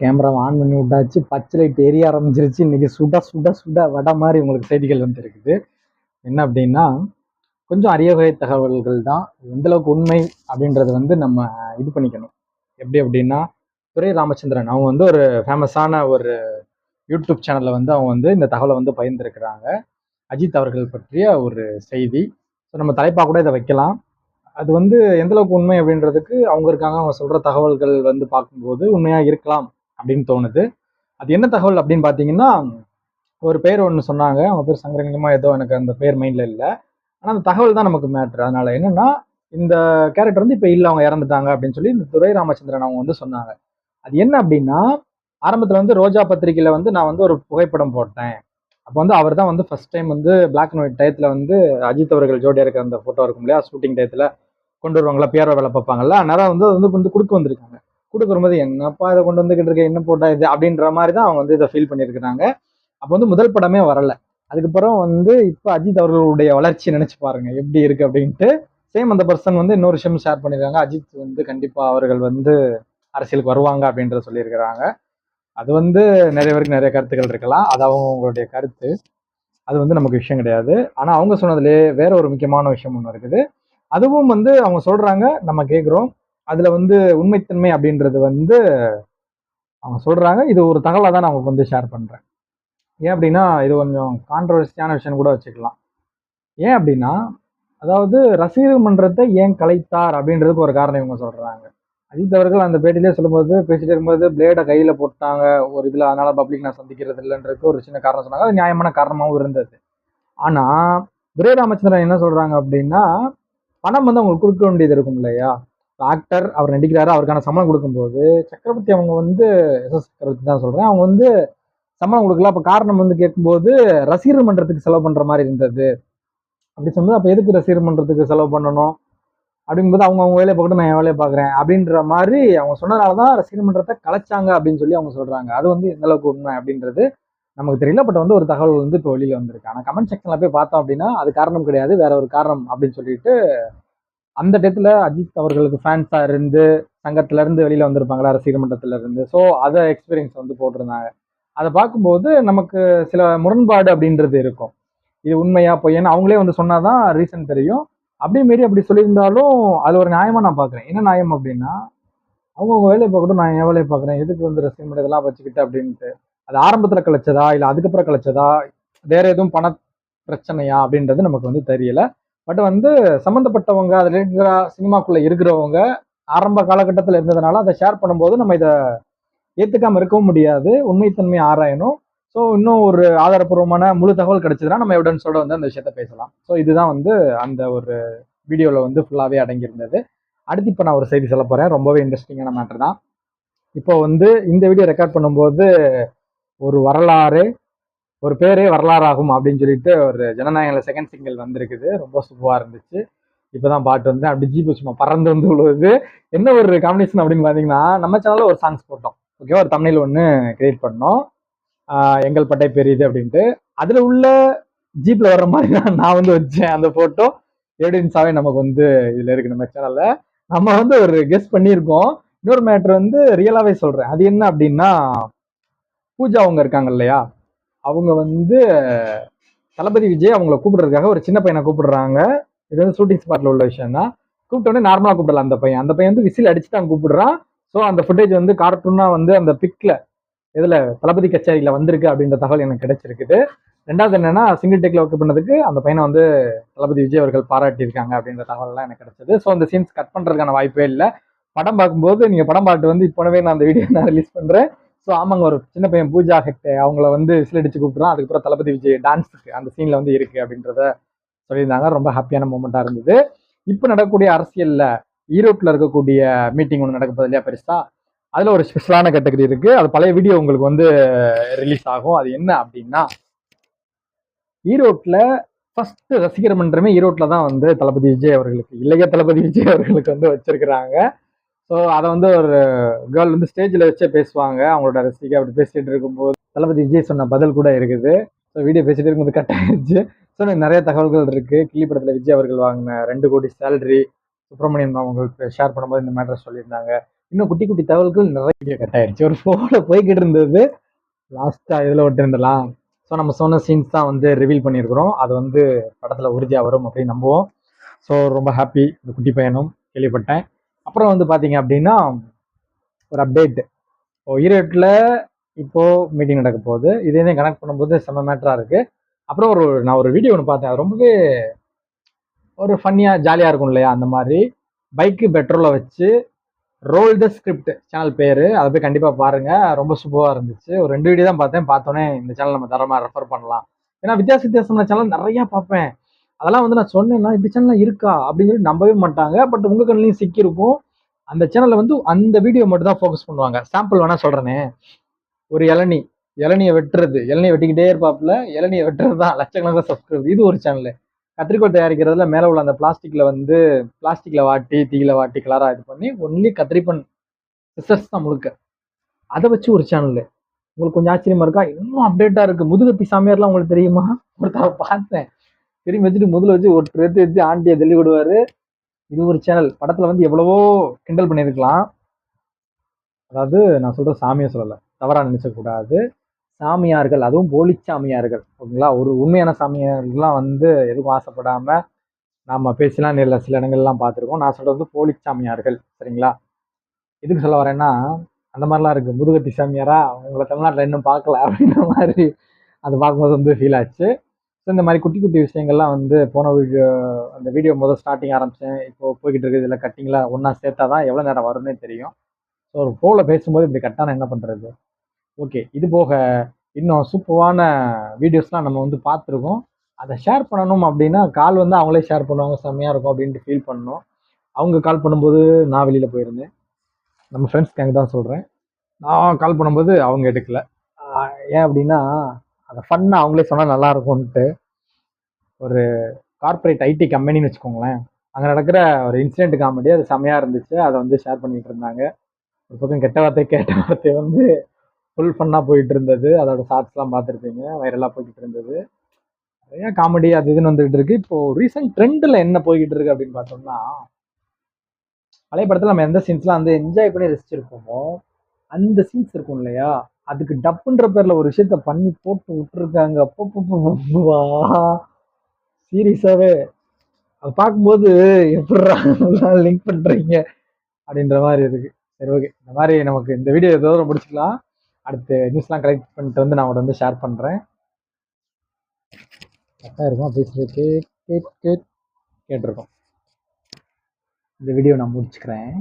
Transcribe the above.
Camera on பண்ணி விட்டாச்சு. பச்சை லைட் எரிய ஆரம்பிச்சிருச்சு. இன்றைக்கி சுட சுட சுட வடை மாதிரி உங்களுக்கு செய்திகள் வந்து இருக்குது என்ன அப்படின்னா கொஞ்சம் அரிய வகை தகவல்கள் தான். எந்த அளவுக்கு உண்மை அப்படின்றது வந்து நம்ம இது பண்ணிக்கணும். எப்படி அப்படின்னா துரை ராமச்சந்திரன். அவங்க வந்து ஒரு ஃபேமஸான ஒரு யூடியூப் சேனலில் வந்து அவங்க வந்து இந்த தகவலை வந்து பகிர்ந்துருக்கிறாங்க. அஜித் அவர்கள் பற்றிய ஒரு செய்தி. ஸோ நம்ம தலைப்பாக கூட இதை வைக்கலாம். அது வந்து எந்த அளவுக்கு உண்மை அப்படின்றதுக்கு அவங்க இருக்காங்க. அவங்க சொல்கிற தகவல்கள் வந்து பார்க்கும்போது உண்மையாக இருக்கலாம். அப்படின்னு தோணுது. அது என்ன தகவல் அப்படின்னு பார்த்தீங்கன்னா ஒரு பேர் ஒன்று சொன்னாங்க. அவங்க பேர் சங்கரங்கமாக ஏதோ எனக்கு அந்த பேர் மைண்டில் இல்லை. ஆனால் அந்த தகவல் தான் நமக்கு மேட்ரு அதனால என்னென்னா இந்த கேரக்டர் வந்து இப்போ இல்லை அவங்க இறந்துட்டாங்க அப்படின்னு சொல்லி இந்த துரை ராமச்சந்திரன் அவங்க வந்து சொன்னாங்க. அது என்ன அப்படின்னா ஆரம்பத்தில் வந்து ரோஜா பத்திரிக்கையில் வந்து நான் வந்து ஒரு புகைப்படம் போட்டேன். அப்போ வந்து அவர் தான் வந்து ஃபஸ்ட் டைம் வந்து பிளாக் அண்ட் ஒயிட் டயத்தில் வந்து அஜித் அவர்கள் ஜோடியாக இருக்கிற அந்த ஃபோட்டோ இருக்கும் இல்லையா? ஷூட்டிங் டயத்தில் கொண்டு வருவாங்களா பிஆர்ஓ வேலை பார்ப்பாங்கல்ல அதனால் வந்து அது வந்து வந்து கொடுக்க வந்திருக்காங்க. கொடுக்கும்போது என்னப்பா இதை கொண்டு வந்துகிட்டு இருக்க? என்ன போட்டா இது? அப்படின்ற மாதிரி தான் அவங்க வந்து இதை ஃபீல் பண்ணியிருக்கிறாங்க. அப்போ வந்து முதல் படமே வரல. அதுக்கப்புறம் வந்து இப்போ அஜித் அவர்களுடைய வளர்ச்சி நினைச்சு பாருங்க எப்படி இருக்கு அப்படின்ட்டு. சேம் அந்த பர்சன் வந்து இன்னொரு விஷயம் ஷேர் பண்ணியிருக்காங்க. அஜித் வந்து கண்டிப்பாக அவர்கள் வந்து அரசியலுக்கு வருவாங்க அப்படின்றத சொல்லியிருக்கிறாங்க. அது வந்து நிறைய பேருக்கு நிறைய கருத்துக்கள் இருக்கலாம். அது அவங்களுடைய கருத்து. அது வந்து நமக்கு விஷயம் கிடையாது. ஆனால் அவங்க சொன்னதுலேயே வேற ஒரு முக்கியமான விஷயம் ஒன்று இருக்குது. அதுவும் வந்து அவங்க சொல்கிறாங்க நம்ம கேட்குறோம் அதுல வந்து உண்மைத்தன்மை அப்படின்றது வந்து அவங்க சொல்றாங்க. இது ஒரு தகவலாக தான் நான் உங்களுக்கு வந்து ஷேர் பண்றேன். ஏன் அப்படின்னா இது கொஞ்சம் கான்ட்ரவர்சியான விஷயம் கூட வச்சுக்கலாம். ஏன் அப்படின்னா அதாவது ரசிகர் மன்றத்தை ஏன் கலைத்தார் அப்படின்றதுக்கு ஒரு காரணம் இவங்க சொல்றாங்க. அஜித் அவர்கள் அந்த பேட்டிலே சொல்லும்போது பேசிட்டு இருக்கும்போது பிளேடை கையில போட்டாங்க. ஒரு இதுல அதனால பப்ளிக் நான் சந்திக்கிறது இல்லைன்றதுக்கு ஒரு சின்ன காரணம் சொன்னாங்க. அது நியாயமான காரணமாகவும் இருந்தது. ஆனா துரை ராமச்சந்திரன் என்ன சொல்றாங்க அப்படின்னா பணம் வந்து அவங்களுக்கு கொடுக்க வேண்டியது இருக்கும் இல்லையா? ஆக்டர் அவர் நடிக்கிறாரு அவருக்கான சம்பளம் கொடுக்கும்போது சக்கரவர்த்தி அவங்க வந்து எஸ் எஸ் சக்கரவர்த்தி தான் சொல்கிறேன் அவங்க வந்து சம்பளம் கொடுக்கல. அப்போ காரணம் வந்து கேட்கும்போது ரசிகர் மன்றத்துக்கு செலவு பண்ணுற மாதிரி இருந்தது. அப்படி சொன்னது அப்போ எதுக்கு ரசிகர் மன்றத்துக்கு செலவு பண்ணணும்? அப்படிங்கும்போது அவங்க அவங்க வேலையை பார்க்கட்டும் நான் என் வேலையை பார்க்குறேன். அப்படின்ற மாதிரி அவங்க சொன்னதுனால தான் ரசிகர் மன்றத்தை கலைச்சாங்க அப்படின்னு சொல்லி அவங்க சொல்கிறாங்க அது வந்து எந்த அளவுக்கு உண்மை அப்படின்றது நமக்கு தெரியல. பட் வந்து ஒரு தகவல் வந்து இப்போ வெளியில் வந்திருக்கு. ஆனால் கமெண்ட் செக்ஷனில் போய் பார்த்தோம் அப்படின்னா அது காரணம் கிடையாது. வேற ஒரு காரணம் அப்படின்னு சொல்லிட்டு அந்த டெத்தில் அஜித் அவர்களுக்கு ஃபேன்ஸாக இருந்து சங்கத்திலேருந்து இருந்து வந்திருப்பாங்களா ரசிகர் மன்றத்திலேருந்து ஸோ அதை எக்ஸ்பீரியன்ஸ் வந்து போட்டிருந்தாங்க. அதை பார்க்கும்போது நமக்கு சில முரண்பாடு அப்படின்றது இருக்கும். இது உண்மையா பொய்யன்னு அவங்களே வந்து சொன்னாதான் ரீசன் தெரியும். அப்படியே மாரி அப்படி சொல்லியிருந்தாலும் அது ஒரு நியாயமாக நான் பார்க்குறேன். என்ன நியாயம் அப்படின்னா அவங்கவுங்க வேலையை பார்க்கட்டும் நான் என் வேலையை பார்க்குறேன். எதுக்கு வந்து ரசிகர் மன்றம் இதெல்லாம் வச்சுக்கிட்டு அப்படின்ட்டு. அது ஆரம்பத்தில் கழிச்சதா இல்லை அதுக்கப்புறம் கழிச்சதா வேற எதுவும் பண பிரச்சனையா அப்படின்றது நமக்கு வந்து தெரியல. பட் வந்து சம்மந்தப்பட்டவங்க அதில் இருக்கிற சினிமாக்குள்ளே இருக்கிறவங்க ஆரம்ப காலகட்டத்தில் இருந்ததுனால அதை ஷேர் பண்ணும்போது நம்ம இதை ஏற்றுக்காமல் இருக்கவும் முடியாது. உண்மைத்தன்மையை ஆராயணும். ஸோ இன்னும் ஒரு ஆதாரப்பூர்வமான முழு தகவல் கிடைச்சதுன்னா நம்ம எவிடன்ஸோட வந்து அந்த விஷயத்த பேசலாம். ஸோ இதுதான் வந்து அந்த ஒரு வீடியோவில் வந்து ஃபுல்லாகவே அடங்கியிருந்தது. அடுத்து இப்போ நான் ஒரு செய்தி சொல்ல போகிறேன் ரொம்பவே இன்ட்ரெஸ்டிங்கான மேட்டர் தான். இப்போ வந்து இந்த வீடியோ ரெக்கார்ட் பண்ணும்போது ஒரு வரலாறு ஒரு பேரே வரலாறாகும் அப்படின்னு சொல்லிட்டு ஒரு ஜனநாயகல செகண்ட் சிங்கிள் வந்திருக்குது. ரொம்ப சூப்பராக இருந்துச்சு. இப்போதான் பாட்டு வந்து அப்படி ஜீப்பு சும்மா பறந்து வந்து விழுவுது. என்ன ஒரு காம்பினேஷன் அப்படின்னு பார்த்தீங்கன்னா நம்ம சேனலில் ஒரு சாங்ஸ் போட்டோம். ஓகேவா ஒரு தமிழில் ஒன்று கிரியேட் பண்ணோம். எங்கள் பட்டை பெரியது அப்படின்ட்டு. அதில் உள்ள ஜீப்பில் வர்ற மாதிரி தான் நான் வந்து வச்சேன் அந்த ஃபோட்டோ எவிடன்ஸாகவே நமக்கு வந்து இதில் இருக்கு நம்ம சேனலில் நம்ம வந்து ஒரு கெஸ் பண்ணியிருக்கோம். இன்னொரு மேட்ரு வந்து ரியலாகவே சொல்கிறேன் அது என்ன அப்படின்னா பூஜா அவங்க இருக்காங்க இல்லையா? அவங்க வந்து தளபதி விஜய் அவங்கள கூப்பிடுறதுக்காக ஒரு சின்ன பையனை கூப்பிடுறாங்க. இது வந்து ஷூட்டிங் ஸ்பாட்ல உள்ள விஷயம் தான் கூப்பிட்டோடனே நார்மலாக கூப்பிடலாம் அந்த பையன். அந்த பையன் வந்து விசில் அடிச்சுட்டு தான் கூப்பிடுறான். ஸோ அந்த ஃபுட்டேஜ் வந்து கார்ட்டூனா வந்து அந்த பிக்ல இதில் தளபதி கச்சேரியில் வந்திருக்கு அப்படின்ற தகவல் எனக்கு கிடைச்சிருக்குது. ரெண்டாவது என்னன்னா சிங்கிள் டேக்ல ஒர்க் பண்ணதுக்கு அந்த பையனை வந்து தளபதி விஜய் அவர்கள் பாராட்டியிருக்காங்க அப்படின்ற தகவல்லாம் எனக்கு கிடைச்சது. ஸோ அந்த சீன்ஸ் கட் பண்ணுறதுக்கான வாய்ப்பே இல்லை. படம் பார்க்கும்போது நீங்கள் படம் பார்த்து வந்து இப்போவே நான் அந்த வீடியோ நான் ரிலீஸ் பண்ணுறேன் ஸோ ஆமாங்க ஒரு சின்ன பையன் பூஜா ஹெக்டே அவங்கள வந்து சிலடிச்சு அடிச்சு அதுக்கப்புறம் தளபதி விஜய் டான்ஸுக்கு அந்த சீனில் வந்து இருக்கு அப்படின்றத சொல்லியிருந்தாங்க. ரொம்ப ஹாப்பியான மூமெண்ட்டாக இருந்தது. இப்போ நடக்கக்கூடிய அரசியலில் ஈரோட்டில் இருக்கக்கூடிய மீட்டிங் ஒன்று நடக்க இல்லையா பெருசா? அதில் ஒரு ஸ்பெஷலான கேட்டகரி இருக்குது அது பழைய வீடியோ உங்களுக்கு வந்து ரிலீஸ் ஆகும். அது என்ன அப்படின்னா ஈரோட்டில் ஃபஸ்ட்டு ரசிகர் மன்றமே ஈரோட்டில் தான் வந்து தளபதி விஜய் அவர்களுக்கு இளைய தளபதி விஜய் அவர்களுக்கு வந்து வச்சிருக்கிறாங்க. ஸோ அதை வந்து ஒரு கேர்ள் வந்து ஸ்டேஜில் வச்சே பேசுவாங்க. அவங்களோட ரசிகை அப்படி பேசிட்டு இருக்கும்போது தளபதி விஜய் சொன்ன பதில் கூட இருக்குது. ஸோ வீடியோ பேசிகிட்டு இருக்கும்போது கட் ஆயிடுச்சு ஸோ நிறைய தகவல்கள் இருக்குது கிள்ளி படத்தில் விஜய் அவர்கள் வாங்கின ரெண்டு கோடி சேலரி சுப்பிரமணியம் அவங்களுக்கு ஷேர் பண்ணும்போது இந்த மேட்டர் சொல்லியிருந்தாங்க. இன்னும் குட்டி குட்டி தகவல்கள் நிறைய வீடியோ கட் ஆயிடுச்சு ஒரு ஃபோனில் போய்கிட்டு இருந்தது. லாஸ்ட்டாக இதில் விட்டுருந்தலாம் ஸோ நம்ம சொன்ன சீன்ஸ் தான் வந்து ரிவீல் பண்ணியிருக்கிறோம். அது வந்து படத்தில் உறுதியாக வரும் அப்படின்னு நம்புவோம். ஸோ ரொம்ப ஹாப்பி இந்த குட்டி பையனும் கேள்விப்பட்டேன். அப்புறம் வந்து பார்த்தீங்க அப்படின்னா ஒரு அப்டேட் இப்போ ஈரோட்டில் இப்போது மீட்டிங் நடக்க போகுது. இதையும் கனெக்ட் பண்ணும்போது செம்ம மேட்டராக இருக்குது அப்புறம் ஒரு நான் ஒரு வீடியோ ஒன்று பார்த்தேன். அது ரொம்பவே ஒரு ஃபன்னியாக ஜாலியாக இருக்கும் இல்லையா? அந்த மாதிரி. பைக்கு பெட்ரோலை வச்சு ரோல் த ஸ்கிரிப்ட் சேனல் பேர். அதை போய் கண்டிப்பாக பாருங்கள் ரொம்ப சூப்பராக இருந்துச்சு. ஒரு ரெண்டு வீடியோ தான் பார்த்தேன். பார்த்தோன்னே இந்த சேனல் நம்ம தரமாக ரெஃபர் பண்ணலாம். ஏன்னா வித்தியாச வித்தியாசமான சேனல் நிறையா பார்ப்பேன். அதெல்லாம் வந்து நான் சொன்னேன்னா இப்படி சேனல் இருக்கா? அப்படின்னு சொல்லி நம்பவே மாட்டாங்க. பட் உங்கள் கண்ணிலையும் சிக்கியிருக்கும். அந்த சேனலில் வந்து அந்த வீடியோ மட்டும் தான் ஃபோக்கஸ் பண்ணுவாங்க. சாம்பிள் வேணால் சொல்கிறேனே ஒரு இளநி. இளநியை வெட்டுறது. இளநியை வெட்டிக்கிட்டே இருப்பாப்புல. இளநியை வெட்டுறது தான். லட்சக்கணக்கான சப்ஸ்கிரைபர் இது ஒரு சேனல் கத்திரிக்கோள் தயாரிக்கிறதுல மேலே உள்ள அந்த பிளாஸ்டிக்கில் வந்து பிளாஸ்டிக்கில் வாட்டி தீயில வாட்டி கலராக இது பண்ணி ஒன்லி கத்திரிப்பன் ரிசர்ச் தான் முழுக்க. அதை வச்சு ஒரு சேனல் உங்களுக்கு கொஞ்சம் ஆச்சரியமா இருக்கா? இன்னும் அப்டேட்டாக இருக்குது முதுகத்தி சாமியார்லாம் உங்களுக்கு தெரியுமா? ஒருத்தர பார்த்தேன். திரும்பி வச்சுட்டு முதல்ல வச்சு ஒரு எடுத்து எடுத்து ஆண்டியை தள்ளி விடுவாரு. இது ஒரு சேனல் படத்தில் வந்து எவ்வளவோ கிண்டல் பண்ணியிருக்கலாம். அதாவது நான் சொல்ற சாமியை சொல்லலை. தவறாக நினைச்சக்கூடாது. சாமியார்கள் அதுவும் போலி சாமியார்கள். ஓகேங்களா? ஒரு உண்மையான சாமியார்கள்லாம் வந்து எதுவும் ஆசைப்படாமல் நாம் பேசலாம் நேரில் சில இடங்கள்லாம் பார்த்துருக்கோம். நான் சொல்கிறது போலி சாமியார்கள். சரிங்களா? எதுக்கு சொல்ல வரேன்னா அந்த மாதிரிலாம் இருக்குது முதுகத்தி சாமியாரா? உங்களை தமிழ்நாட்டில் இன்னும் பார்க்கல அப்படின்ற மாதிரி அது பார்க்கும்போது வந்து ஃபீல் ஆச்சு. ஸோ இந்த மாதிரி குட்டி குட்டி விஷயங்கள்லாம் வந்து போன வீடியோ அந்த வீடியோ முதல் ஸ்டார்டிங் ஆரம்பித்தேன் இப்போ போய்கிட்டு இருக்குது. இதில் கட்டிங்லாம் ஒன்றா சேர்த்தா தான் எவ்வளோ நேரம் வரும்னே தெரியும். ஸோ ஒரு ஃபோனில் பேசும்போது இப்படி கட்டான என்ன பண்ணுறது ஓகே இது போக இன்னும் சூப்பரான வீடியோஸ்லாம் நம்ம வந்து பார்த்துருக்கோம். அதை ஷேர் பண்ணணும் அப்படின்னா கால் வந்து அவங்களே ஷேர் பண்ணுவாங்க. செம்மையாக இருக்கும் அப்படின்ட்டு ஃபீல் பண்ணோம் அவங்க கால் பண்ணும்போது நான் வெளியில் போயிருந்தேன். நம்ம ஃப்ரெண்ட்ஸ் கேங் தான் சொல்கிறேன் நான் கால் பண்ணும்போது அவங்க எடுக்கலை. ஏன் அப்படின்னா அதை ஃபன்னாக அவங்களே சொன்னால் நல்லா இருக்கும்ன்ட்டு ஒரு கார்ப்பரேட் ஐடி கம்பெனின்னு வச்சுக்கோங்களேன். அங்கே நடக்கிற ஒரு இன்சிடென்ட் காமெடி அது செம்மையாக இருந்துச்சு. அதை வந்து ஷேர் பண்ணிகிட்டு இருந்தாங்க. ஒரு பக்கம் கெட்ட வார்த்தை கேட்ட வார்த்தை வந்து ஃபுல் ஃபன்னாக போயிட்டு இருந்தது. அதோட ஷார்ட்ஸ்லாம் பார்த்துருப்பீங்க. வைரலாக போய்கிட்டு இருந்தது. நிறையா காமெடி அது இதுன்னு வந்துகிட்டு இருக்கு. இப்போது ரீசெண்ட் ட்ரெண்டில் என்ன போய்கிட்டு இருக்கு அப்படின்னு பார்த்தோம்னா பழைய படத்தில் நம்ம எந்த சீன்ஸ்லாம் வந்து என்ஜாய் பண்ணி ரசிச்சிருக்கோமோ அந்த சீன்ஸ் இருக்கும் இல்லையா? அதுக்கு டப்புன்ற பேர்ல ஒரு விஷயத்த பண்ணி போட்டு விட்டுருக்காங்க. அப்பப்பா சீரியஸாவே. அதை பார்க்கும்போது எப்படிடா லிங்க் பண்றீங்க? அப்படின்ற மாதிரி இருக்கு. சரி ஓகே இந்த மாதிரி நமக்கு இந்த வீடியோ ஏதோ முடிச்சுக்கலாம். அடுத்து நியூஸ்லாம் கலெக்ட் பண்ணிட்டு வந்து நான் உங்களை வந்து ஷேர் பண்ணுறேன் கரெக்டாக இருக்கும். பேசுறது கேட் கேட் கேட்டிருக்கோம். இந்த வீடியோ நான் முடிச்சுக்கிறேன்.